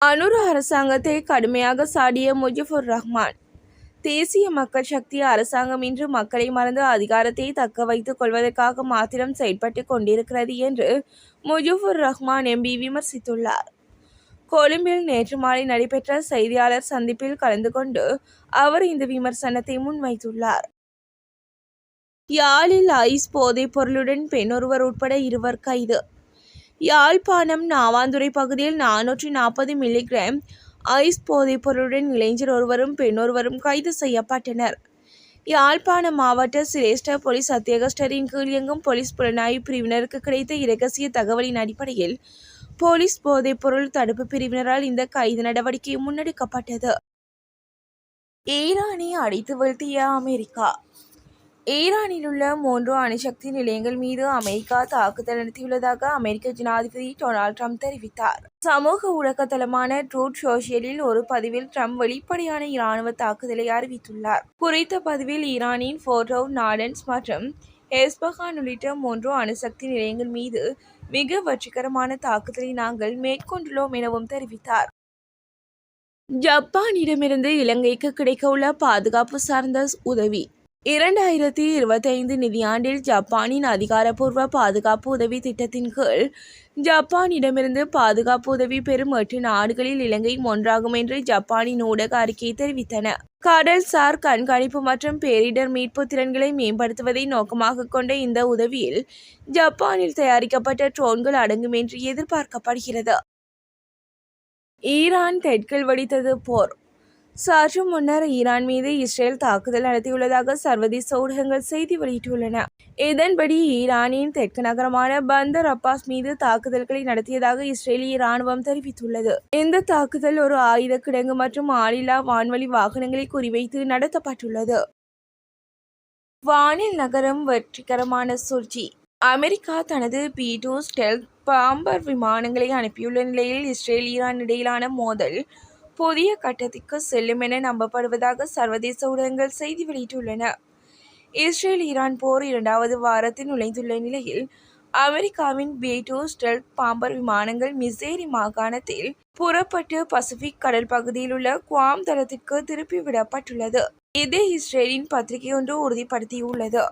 அனுர அரசாங்கத்தை கடுமையாக சாடிய முஜிபுர் ரஹ்மான். தேசிய மக்கள் சக்தி அரசாங்கம் இன்று மக்களை மறந்து அதிகாரத்தை தக்க வைத்துக் கொள்வதற்காக மாத்திரம் செயல்பட்டு கொண்டிருக்கிறது என்று முஜிபுர் ரஹ்மான் எம்பி விமர்சித்துள்ளார். கொழும்பில் நேற்று மாலை நடைபெற்ற செய்தியாளர் சந்திப்பில் கலந்து கொண்டு அவர் இந்த விமர்சனத்தை முன்வைத்துள்ளார். யாழில் ஐஸ் போதைப் பொருளுடன் பெண்ணொருவர் உட்பட இருவர் கைது. யாழ்ப்பாணம் நாவாந்துறை பகுதியில் நானூற்றி நாற்பது மில்லிகிராம் ஐஸ் போதைப் பொருளுடன் இளைஞர் ஒருவரும் பெண்ணொருவரும் கைது செய்யப்பட்டனர். யாழ்ப்பாணம் மாவட்ட சிரேஷ்ட போலீஸ் அத்தியகஸ்டரின் கீழ் இயங்கும் போலீஸ் புலனாய்வு பிரிவினருக்கு கிடைத்த இரகசிய தகவலின் அடிப்படையில் போலீஸ் போதைப் பொருள் தடுப்பு பிரிவினரால் இந்த கைது நடவடிக்கை முன்னெடுக்கப்பட்டது. ஈரானை அடித்து வீழ்த்திய அமெரிக்கா ஈரானில் உள்ள மூன்று அணுசக்தி நிலையங்கள் மீது அமெரிக்கா தாக்குதல் நடத்தியுள்ளதாக அமெரிக்க ஜனாதிபதி டொனால்ட் ட்ரம்ப் தெரிவித்தார். சமூக ஊடகத்தளமான ட்ரூத் சோஷியலில் ஒரு பதிவில் ட்ரம்ப் வெளிப்படையான இராணுவ தாக்குதலை அறிவித்துள்ளார். குறித்த பதிவில் ஈரானின் போர்டோ நாடன்ஸ் மற்றும் ஹெஸ்பஹான் உள்ளிட்ட மூன்று அணுசக்தி நிலையங்கள் மீது மிக வெற்றிகரமான தாக்குதலை நாங்கள் மேற்கொண்டுள்ளோம் எனவும் தெரிவித்தார். ஜப்பானிடமிருந்து இலங்கைக்கு கிடைக்கவுள்ள பாதுகாப்பு சார்ந்த உதவி இரண்டாயிரத்தி இருபத்தைந்து நிதியாண்டில் ஜப்பானின் அதிகாரப்பூர்வ பாதுகாப்பு உதவி திட்டத்தின் கீழ் ஜப்பானிடமிருந்து பாதுகாப்பு உதவி பெறும் எட்டு நாடுகளில் இலங்கை ஒன்றாகும் என்று ஜப்பானின் ஊடக அறிக்கை தெரிவித்தன. கடல்சார் கண்காணிப்பு மற்றும் பேரிடர் மீட்பு திறன்களை மேம்படுத்துவதை நோக்கமாக கொண்ட இந்த உதவியில் ஜப்பானில் தயாரிக்கப்பட்ட ட்ரோன்கள் அடங்கும் என்று எதிர்பார்க்கப்படுகிறது. ஈரான் தெற்கில் வெடித்தது போர். சற்று முன்னர் ஈரான் மீது இஸ்ரேல் தாக்குதல் நடத்தியுள்ளதாக சர்வதேச ஊடகங்கள் செய்தி வெளியிட்டுள்ளன. இதன்படி ஈரானின் தெற்கு நகரமான பந்தர் அப்பாஸ் மீது தாக்குதல்களை நடத்தியதாக இஸ்ரேலிய ராணுவம் தெரிவித்துள்ளது. இந்த தாக்குதல் ஒரு ஆயுத கிடங்கு மற்றும் ஆளில்லா வான்வழி வாகனங்களை குறிவைத்து நடத்தப்பட்டுள்ளது. வானில் நகரம் வெற்றிகரமான சூழ்ச்சி. அமெரிக்கா தனது பி டூ ஸ்டெல் பாம்பர் விமானங்களை அனுப்பியுள்ள நிலையில் இஸ்ரேல் ஈரான் இடையிலான மோதல் புதிய கட்டத்திற்கு செல்லும் என நம்பப்படுவதாக சர்வதேச ஊடகங்கள் செய்தி வெளியிட்டுள்ளன. இஸ்ரேல் ஈரான் போர் இரண்டாவது வாரத்தில் நுழைந்துள்ள நிலையில் அமெரிக்காவின் பி டூ ஸ்டெல்த் பாம்பர் விமானங்கள் மிசேரி மாகாணத்தில் புறப்பட்டு பசிபிக் கடல் பகுதியில் உள்ள குவாம் தளத்திற்கு திருப்பி விடப்பட்டுள்ளது. இதை இஸ்ரேலின் பத்திரிகை ஒன்று உறுதிப்படுத்தியுள்ளது.